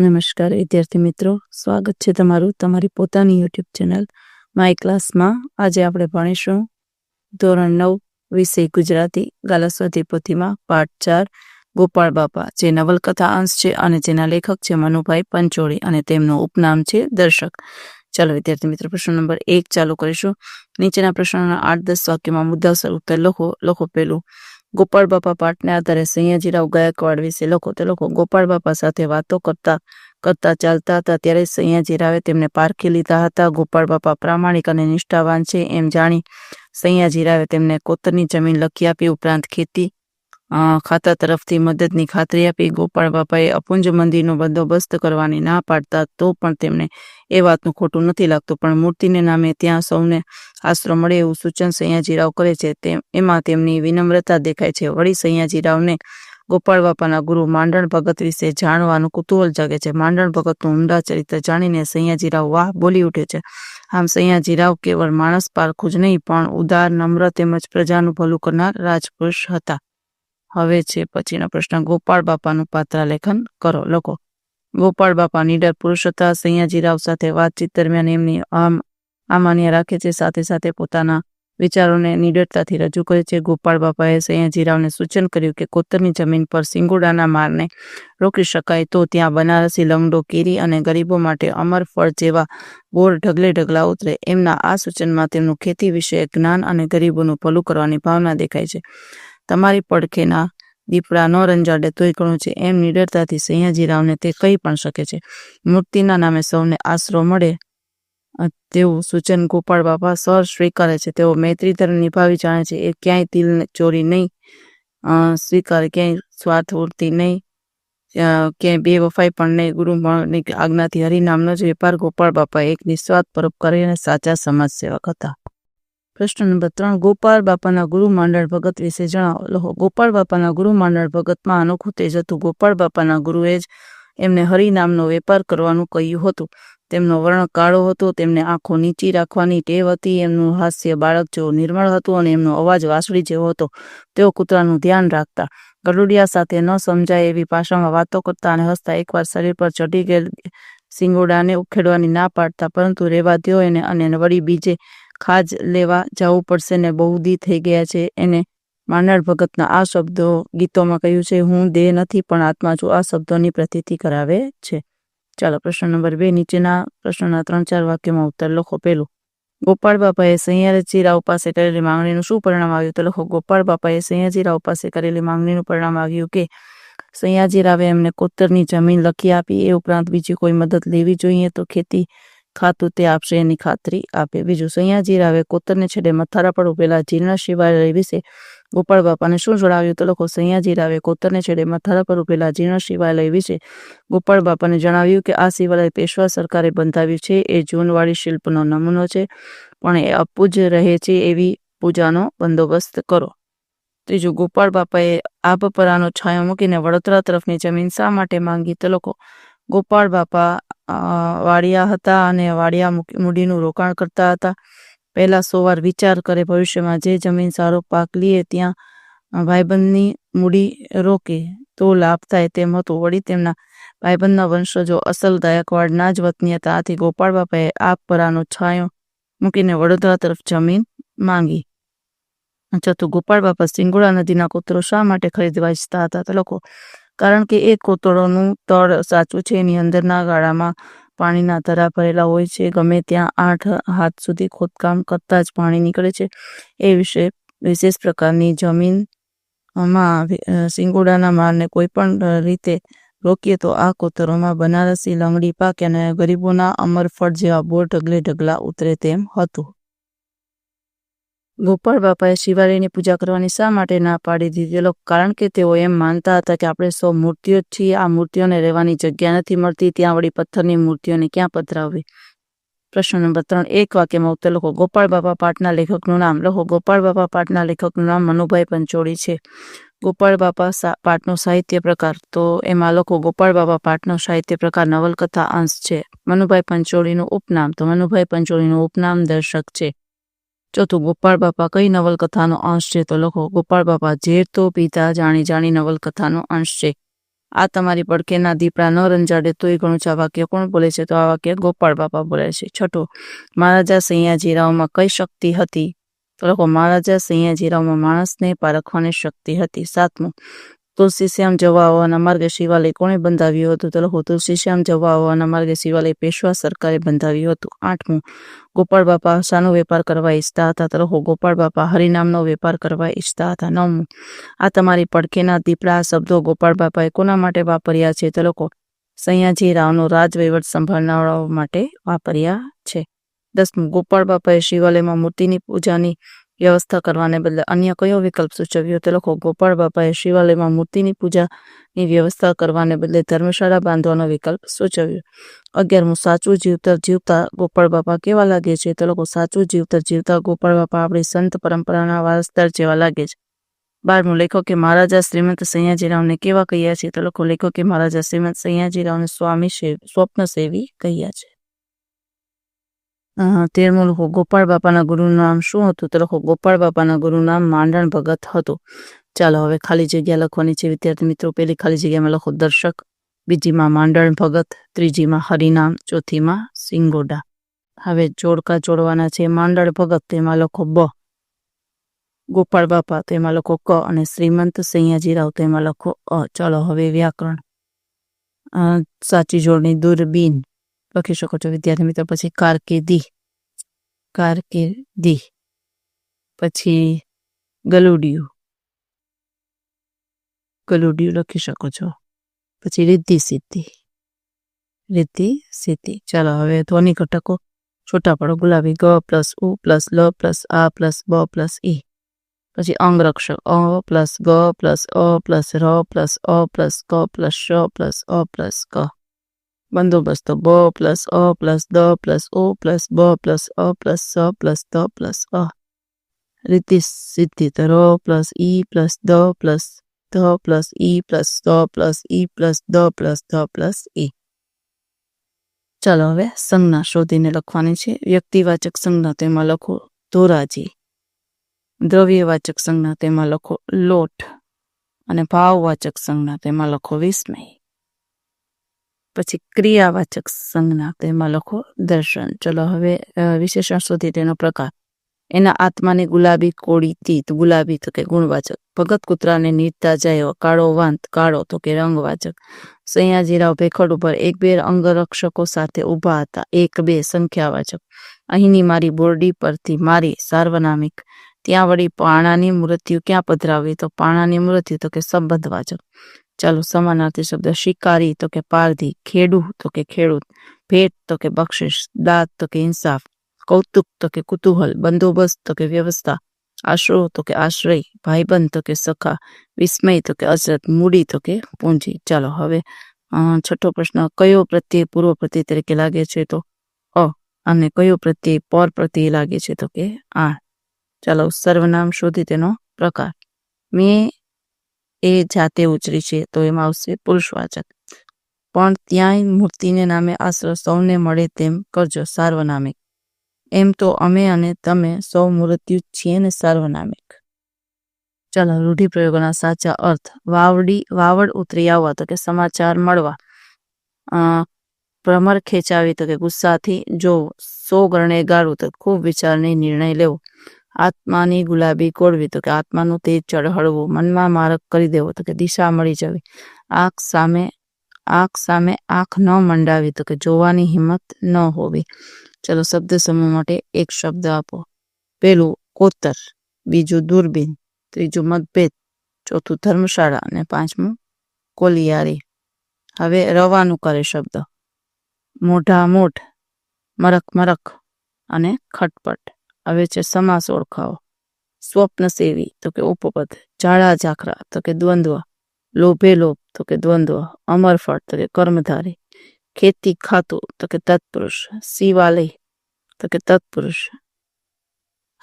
નમસ્કાર, વિદ્યાર્થી મિત્રો. સ્વાગત છે તમારું તમારી પોતાની યુટ્યુબ ચેનલ માય ક્લાસમાં આજે આપણે ભણીશું ધોરણ નવ, વિષય ગુજરાતી ગાલાસ્વાતી પોથીમાં પાઠ ચાર ગોપાળ બાપા. જે નવલકથા અંશ છે અને જેના લેખક છે મનુભાઈ પંચોળી અને તેમનું ઉપનામ છે દર્શક. ચાલો વિદ્યાર્થી મિત્રો, પ્રશ્ન નંબર એક ચાલુ કરીશું. નીચેના પ્રશ્નોના આઠ દસ વાક્યમાં મુદ્દાસર ઉત્તર લખો. લખો પેલું ગોપાળ બાપા પાટને આધારે સૈયાજીરાવ ગાયકવાડ વિશે લખો તે લોકો ગોપાળ બાપા સાથે વાતો કરતા કરતા ચાલતા હતા. ત્યારે સૈયાજીરાવે તેમને પારખી લીધા હતા. ગોપાળ બાપા પ્રામાણિક અને નિષ્ઠાવાન છે એમ જાણી સૈયાજીરાવે તેમને કોતરની જમીન લખી આપી ઉપરાંત ખેતી ખાતા તરફથી મદદની ખાતરી આપી ગોપાળ બાપાએ અપુંજ મંદિરનો બંદોબસ્ત કરવાની ના પાડતા તો પણ તેમને એ વાતનું ખોટું નથી લાગતું. પણ મૂર્તિને નામે ત્યાં સૌને આશરો મળે એવું સૂચન સૈયાજીરાવ કરે છે. તે એમાં તેમની વિનમ્રતા દેખાય છે. વળી સૈયાજીરાવને ગોપાળ બાપાના ગુરુ માંડણ ભગત વિશે જાણવાનું કુતૂહલ જાગે છે. માંડણ ભગતનું ઊંડા ચરિત્ર જાણીને સૈયાજીરાવ વાહ બોલી ઉઠે છે. આમ સૈયાજીરાવ કેવળ માણસ પારખું જ નહીં, પણ ઉદાર, નમ્ર તેમજ પ્રજાનું ભલું કરનાર રાજપુરુષ હતા. હવે છે પછીનો પ્રશ્ન, ગોપાળ બાપાનું પાત્રાલેખન કરો લખો. ગોપાળ બાપા નીડર પુરુષ હતા સૈયાજીરાવ સાથે વાતચીત દરમિયાન એમની આમ આમાન્ય રાખે છે, સાથે સાથે પોતાના વિચારોને નિડરતાથી રજૂ કરે છે. ગોપાળ બાપાએ સૈયાજીરાવને સૂચન કર્યું કે કોતરની જમીન પર સિંગોડાના મારને રોકી શકાય તો ત્યાં બનારસી લંગડો કેરી અને ગરીબો માટે અમર ફળ જેવા બોર ઢગલે ઢગલા ઉતરે. એમના આ સૂચનમાં તેમનું ખેતી વિશે જ્ઞાન અને ગરીબોનું ભલું કરવાની ભાવના દેખાય છે. તમારી પડખેના દીપડા ન રંજાડે તોય ઘણું છે. એમ નિડરતાથી સૈયાજીરાવને તે કહી પણ શકે છે. મૂર્તિના નામે સૌને આશરો મળે તેવું સૂચન ગોપાળ બાપા સર સ્વીકારે છે. તેઓ મૈત્રી ધર્મ નિભાવી જાણે છે. એ ક્યાંય તિલ ચોરી નહીં સ્વીકારે, ક્યાંય સ્વાર્થ નહીં ક્યાંય બે વફાઈ પણ નહીં. ગુરુ આજ્ઞાથી હરિનામનો જ વેપાર ગોપાળ બાપા એક નિસ્વાર્થ પરોપકારી અને સાચા સમાજ સેવક હતા. પ્રશ્ન નંબર ત્રણ, ગોપાલ બાપાના ગુરુ માંડળ ભગત વિશે જણાવો. લખો ગોપાળ બાપાના ગુરુ માંડળ ભગતમાં અનોખું તેજ હતું. ગોપાળ બાપાના ગુરુએ જ એમને હરિનામનો વેપાર કરવાનું કહ્યું હતું. તેમનો વર્ણ કાળો હતો, તેમને આંખો નીચી રાખવાની ટેવ હતી, એમનું હાસ્ય બાળક જેવું નિર્મળ હતું અને એમનો અવાજ વાસળી જેવો હતો. તેઓ કૂતરાનું ધ્યાન રાખતા, ગરુડિયા સાથે ન સમજાય એવી ભાષામાં વાતો કરતા અને હસતા એકવાર શરીર પર ચઢી ગયેલ સિંગોડાને ઉખેડવાની ના પાડતા, પરંતુ રેવા દો એને અને વળી બીજે ખાજ લેવા જવું પડશે ને બહુ દી થઈ ગયા છે. એને માંડળ ભગતના આ શબ્દો ગીતોમાં કહ્યું છે, હું દેહ નથી, પણ આત્મા છું. આ શબ્દોની પ્રતીતિ કરાવે છે. ચાલો, પ્રશ્ન નંબર બે, નીચેના પ્રશ્નના ત્રણ ચાર વાક્યમાં ઉત્તર લખો. પેલું ગોપાળ બાપાએ સૈયાજી રાવ પાસે કરેલી માંગણીનું શું પરિણામ આવ્યું? તો લખો ગોપાળ બાપાએ સૈયાજી રાવ પાસે કરેલી માંગણીનું પરિણામ આવ્યું કે સૈયાજી રાવે એમને કોતરની જમીન લખી આપી, એ ઉપરાંત બીજી કોઈ મદદ લેવી જોઈએ? તો ખેતી ખાતું તે આપશે એની ખાતરી આપે. બીજું સૈયાજી રાવે કોતરને છેડે મથારા પર ઉભેલા જીર્ણ શિવાલય વિશે ગોપાળ બાપાને શું જણાવ્યું તો લોકો સૈયાજી રાવે કોતરને છેડે મથારા પર ઉભેલા જીર્ણ શિવાલય વિશે ગોપાળ બાપાને જણાવ્યું કે આ શિવાલય પેશવા સરકારે બંધાવ્યું છે, એ જૂનવાળી શિલ્પનો નમૂનો છે, પણ એ અપૂજ રહે છે એવી પૂજાનો બંદોબસ્ત કરો. ત્રીજું ગોપાળ બાપાએ આબપરાનો છાંયો મૂકીને વડોદરા તરફની જમીન શા માટે માંગી તો લોકો ગોપાળ બાપા વાડિયા હતા અને વાડિયા મૂડીનું રોકાણ કરતા હતા. પહેલા સો વાર વિચાર કરે ભવિષ્યમાં જે જમીન સારો પાક લીએ ત્યાં ભાઈબંધની મૂડી રોકે તો લાભ થાય તેમ હતું. વળી તેમના ભાઈબંધના વંશજો અસલ ગાયકવાડના જ વતની હતા. આથી ગોપાળ બાપાએ આપ પરાનો છાંયો મૂકીને વડોદરા તરફ જમીન માંગી. ચોથું ગોપાળ બાપા સિંગોડા નદીના કૂતરો શા માટે ખરીદવા ઈચ્છતા હતા તો લોકો કારણ કે એ કોતરોનું તળ સાચું છે, એની અંદરના ગાળામાં પાણીના ધરા ભરેલા હોય છે. ગમે ત્યાં આઠ હાથ સુધી ખોદકામ કરતા જ પાણી નીકળે છે. એ વિશે વિશેષ પ્રકારની જમીનમાં વિ- સિંગોડાના મારને કોઈ પણ રીતે રોકીએ તો આ કોતરોમાં બનારસી, લંગડી, પાકે અને ગરીબોના અમરફળ જેવા બોર ઢગલે ઢગલા ઉતરે તેમ હતું. ગોપાળ બાપાએ શિવાલયની પૂજા કરવાની શા માટે ના પાડી દીધેલો કારણ કે તેઓ એમ માનતા હતા કે આપણે સૌ મૂર્તિઓ છીએ આ મૂર્તિઓને રહેવાની જગ્યા નથી મળતી, ત્યાં વળી પથ્થરની મૂર્તિઓને ક્યાં પધરાવવી? પ્રશ્ન નંબર ત્રણ, એક વાક્યમાં ઉત્તર લખો. ગોપાળ બાપા પાઠના લેખકનું નામ લખો. ગોપાળ બાપા પાટના લેખકનું નામ મનુભાઈ પંચોળી છે. ગોપાળ બાપા પાઠનો સાહિત્ય પ્રકાર, તો એમાં લખો ગોપાળ બાપા પાઠનો સાહિત્ય પ્રકાર નવલકથા અંશ છે. મનુભાઈ પંચોળીનું ઉપનામ, તો મનુભાઈ પંચોળીનું ઉપનામ દર્શક છે. ચોથું ગોપાળ બાપા કઈ નવલકથાનો અંશ છે તો લખો, ગોપાળ બાપા ઝેર તો પીતા જાણી જાણી નવલકથાનો અંશ છે. આ તમારી પડખેના દીપડા ન રંજાડે તોય ઘણું છે આ વાક્ય કોણ બોલે છે? તો આ વાક્ય ગોપાળ બાપા બોલે છે. છઠ્ઠું, મહારાજા સૈયાજીરાવમાં કઈ શક્તિ હતી? તો લખો, મહારાજા સૈયાજીરાવમાં માણસને પારખવાની શક્તિ હતી. સાતમું તુલસીશ્યામ જવા આવવાના માર્ગે શિવાલય કોણે બંધાવ્યું હતું? તો લખો તુલસીશ્યામ જવા આવવાના માર્ગે શિવાલય પેશવા સરકારે બંધાવ્યું હતું. આઠમું ગોપાળ બાપા શાનો વેપાર કરવા ઈચ્છતા હતા? તો લખો ગોપાળ બાપા હરિનામનો વેપાર કરવા ઈચ્છતા હતા. નવમું, આ તમારી પડખેના દીપડા શબ્દો ગોપાળ બાપાએ કોના માટે વાપર્યા છે? તો લખો સયાજી રાવનો રાજવહીવટ સંભાળનારાઓ માટે વાપર્યા છે. દસમું ગોપાળ બાપાએ શિવાલયમાં મૂર્તિની પૂજાની વ્યવસ્થા કરવાને બદલે અન્ય કયો વિકલ્પ સૂચવ્યો? તે લોકો ગોપાળ બાપાએ શિવાલયમાં મૂર્તિની પૂજાની વ્યવસ્થા કરવાને બદલે ધર્મશાળા બાંધવાનો વિકલ્પ સૂચવ્યો. અગિયારમું, સાચું જીવતર જીવતા ગોપાળ બાપા કેવા લાગે છે? તે લોકો સાચું જીવતર જીવતા ગોપાળ બાપા આપણી સંત પરંપરાના વારસદાર જેવા લાગે છે. બારમું, લેખકે મહારાજા શ્રીમંત સૈયાજીરાવને કેવા કહ્યા છે? તે લોકો લેખકે મહારાજા શ્રીમંત સૈયાજીરાવને સ્વામી સ્વપ્ન સેવી કહ્યા છે. તેરમું લખો ગોપાળ બાપાના ગુરુનું નામ શું હતું? તો લખો ગોપાળ બાપાના ગુરુનું નામ માંડણ ભગત હતું. ચાલો, હવે ખાલી જગ્યા લખવાની છે. વિદ્યાર્થી મિત્રો પહેલી ખાલી જગ્યામાં લખો દર્શક, બીજીમાં માંડણ ભગત, ત્રીજીમાં હરિનામ, ચોથીમાં સિંગોડા. હવે જોડકા જોડવાના છે. માંડળ ભગત, તેમાં લખો બ. ગોપાળ બાપા, તેમાં લખો ક. અને શ્રીમંત સૈયાજીરાવ તેમાં લખો અ. ચાલો, હવે વ્યાકરણ. સાચી જોડણી દૂરબીન. લખી શકો છો વિદ્યાર્થી મિત્રો પછી કારકિર્દી કારકિર્દી પછી ગલુડિયું ગલુડિયું લખી શકો છો પછી રિદ્ધિ સિદ્ધિ રિદ્ધિ સિદ્ધિ ચાલો હવે ધ્વનિ ઘટકો છોટા પડો ગુલાબી ગ પ્લસ ઉ પ્લસ લ પ્લસ આ પ્લસ બ પ્લસ ઈ પછી અંગરક્ષક અ પ્લસ ગ પ્લસ અ પ્લસ ર પ્લસ અ પ્લસ ક પ્લસ શ પ્લસ અ પ્લસ ક બંદોબસ્ત બ પ્લસ અ પ્લસ દ પ્લસ ઓ પ્લસ બ પ્લસ અ પ્લસ સ પ્લસ દ પ્લસ અ. રીતિ સિદ્ધિ ર પ્લસ ઈ પ્લસ દ પ્લસ ધ પ્લસ ઈ પ્લસ દ પ્લસ ઈ પ્લસ દ પ્લસ ધ પ્લસ ચાલો હવે સંજ્ઞા શોધીને લખવાની છે. વ્યક્તિવાચક સંજ્ઞા તેમાં લખો ધોરાજી. દ્રવ્યવાચક સંજ્ઞા તેમાં લખો લોટ. અને ભાવવાચક સંજ્ઞા તેમાં લખો વિસ્મય. પછી ક્રિયાવાચક સંજ્ઞા તેમાં લખો દર્શન. ચલો હવે વિશેષણ શોધી તેનો પ્રકાર. એના આત્માની ગુલાબી કોળી તીત, ગુલાબી તો કે ગુણવાચક. ભગત કૂતરાને નીતતા જાય, કાળો વાંત, કાળો તો કે રંગવાચક. સૈયાજીરાવ ભેખડ ઉપર એક બે અંગરક્ષકો સાથે ઊભા હતા. એક, બે સંખ્યાવાચક. અહીંની મારી બોરડી પરથી મારી સાર્વનામિક. ત્યાં વળી પાણાની મૃત્યુ ક્યાં પધરાવી? તો પાણાની મૃત્યુ તો કે સંબંધવાચક. ચાલો સમાનાર્થી શબ્દ શિકારી તો કે પારધી ખેડૂ તો કે ખેડૂત ભેટ તો કે બક્ષિસ દાંત તો કે ઇન્સાફ કૌતુક તો કે કુતૂહલ બંદોબસ્ત તો કે વ્યવસ્થા આશરો તો કે આશ્રય ભાઈબંધ તો કે સખા વિસ્મય તો કે અસરત મૂડી તો કે પૂંજી ચાલો હવે છઠ્ઠો પ્રશ્ન કયો પ્રત્યય પૂર્વ પ્રત્યય તરીકે લાગે છે તો અ અને કયો પ્રત્યય પર પ્રત્યય લાગે છે તો કે આ ચાલો સર્વનામ શોધી તેનો પ્રકાર મેં એ જાતે ઉચરી છે, તો એમાં આવશે પુરુષવાચક. પણ ત્યાંય મૂર્તિને નામે આશરો સૌને મળે તેમ કરજો સાર્વનામિક. એમ તો અમે અને તમે સૌ મૃત્યુ છીએ ને સાર્વનામિક. ચાલો, રૂઢિપ્રયોગોના સાચા અર્થ. વાવડી, વાવડ ઉતરી આવવા તો કે સમાચાર મળવા. પ્રમર ખેંચાવી તો કે ગુસ્સાથી જો સો ગરણે ગાળવું તો ખૂબ વિચારને નિર્ણય લેવો. આત્માની ગુલાબી કોળવી તો કે આત્માનું તેજ ચઢહળવું મનમાં મારક કરી દેવો તો કે દિશા મળી જવી. આંખ સામે આંખ સામે આંખ ન મંડાવી તો કે જોવાની હિંમત ન હોવી. ચલો શબ્દ સમૂહ માટે એક શબ્દ આપો. પેલું કોતર, બીજું દૂરબીન, ત્રીજું મતભેદ, ચોથું ધર્મશાળા અને પાંચમું કોલિયારી. હવે રવાનું કરે શબ્દ. મોઢા મોઢ, મરક મરક અને ખટપટ. હવે છે સમાસ ઓળખાવો સ્વપ્ન સેવી તો કે ઉપપદ જાળા ઝાખરા તો કે દ્વંદ્વ લોભે લોભ તો કે દ્વંદ્વ અમરફળ તો કે કર્મધારી ખેતી ખાતું તો કે તત્પુરુષ શિવાલય તો કે તત્પુરુષ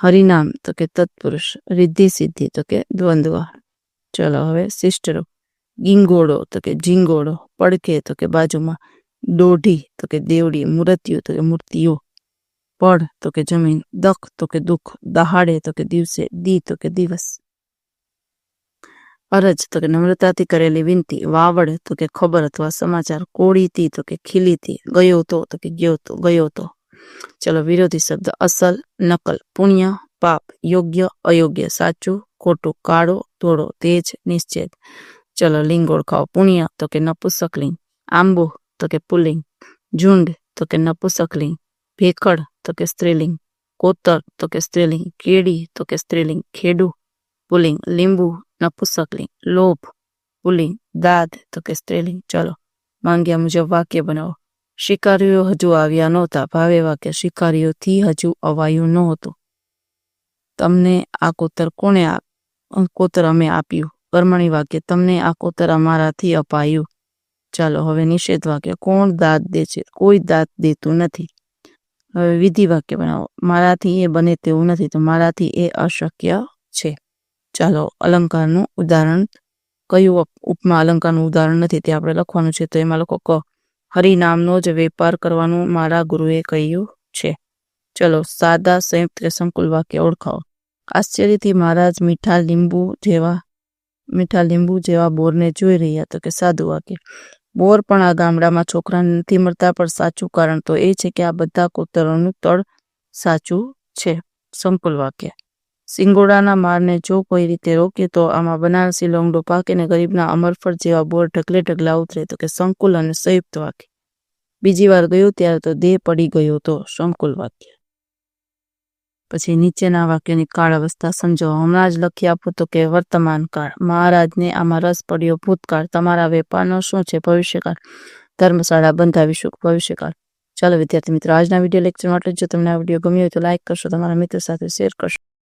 હરિનામ તો કે તત્પુરુષ રિદ્ધિ સિદ્ધિ તો કે દ્વંદ્વ ચલો હવે સિસ્ટરો ગીંગોળો તો કે ઝીંગોળો પડકે તો કે બાજુમાં દોઢી તો કે દેવડી મૂર્તિઓ તો કે મૂર્તિઓ પડ તો કે જમીન દખ તો કે દુઃખ દહાડે તો કે દિવસે દી તો કે દિવસ અરજ તો કે નમ્રતાથી કરેલી વિનંતી વાવડ તો કે ખબર અથવા સમાચાર કોળીતી તો કે ખીલીતી ગયો તો તો કે ગયો તો ગયો તો ચલો વિરોધી શબ્દ અસલ નકલ પુણ્ય પાપ યોગ્ય અયોગ્ય સાચું ખોટું કાળો ધોળો તેજ નિશ્ચેત ચલો લિંગ ઓળખાવો પુણ્ય તો કે નપુસકલિંગ આંબુ તો કે પુલિંગ ઝુંડ તો કે નપુસકલિંગ ભેખડ તો કે સ્ત્રીલિંગ, કોતર તો કે સ્ત્રીલિંગ, કેડી તો કે સ્ત્રીલિંગ, ખેડુ, પુલિંગ, લીંબુ નપુસકલિંગ લોભ, પુલિંગ, દાદ તો કે સ્ત્રીલિંગ. ચલો, માંગ્યા મુજબ વાક્ય બનાવો. શિકારીઓ હજુ આવ્યા નહોતા. ભાવે વાક્ય, શિકારીઓથી હજુ અવાયું નહોતું. તમને આ કોતર કોણે કોતર અમે આપ્યું? કર્મણી વાક્ય, તમને આ કોતર અમારાથી અપાયું. ચાલો, હવે નિષેધ વાક્ય, કોણ દાંત દે છે? કોઈ દાંત દેતું નથી. હવે વિધિ વાક્ય બનાવો. મારાથી એ બને તેવું નથી, તો મારાથી એ અશક્ય છે. ચાલો, અલંકારનું ઉદાહરણ. કયું ઉપમા અલંકારનું ઉદાહરણ નથી, તે આપણે લખવાનું છે. તો એમાં લખો ક. હરિનામનો જ વેપાર કરવાનું મારા ગુરુએ કહ્યું છે. ચલો, સાદા સંયુક્ત કે સંકુલ વાક્ય ઓળખાવો. આશ્ચર્યથી મહારાજ મીઠા લીંબુ જેવા, મીઠા લીંબુ જેવા બોરને જોઈ રહ્યા તો કે સાદું વાક્ય. બોર પણ આ ગામડામાં છોકરાને નથી મળતા, પણ સાચું કારણ તો એ છે કે આ બધા કોતરોનું તળ સાચું છે. સંકુલ વાક્ય. સિંગોડાના મારને જો કોઈ રીતે રોકે તો આમાં બનારસી લોંગડો પાકે અને ગરીબના અમરફળ જેવા બોર ઢગલે ઢગલા ઉતરે તો કે સંકુલ અને સંયુક્ત વાક્ય. બીજી વાર ગયું ત્યારે તો દેહ પડી ગયો તો સંકુલ વાક્ય. પછી નીચેના વાક્યની કાળ અવસ્થા સમજો. હમણાં જ લખી આપો તો કે વર્તમાન કાળ. મહારાજને આમાં રસ પડ્યો. ભૂતકાળ. તમારા વેપારનો શું છે? ભવિષ્યકાળ. ધર્મશાળા બંધાવીશું ભવિષ્યકાળ. ચાલો વિદ્યાર્થી મિત્રો, આજના વીડિયો લેક્ચર માટે જો તમને આ વીડિયો ગમ્યો હોય તો લાઇક કરશો, તમારા મિત્રો સાથે શેર કરશો.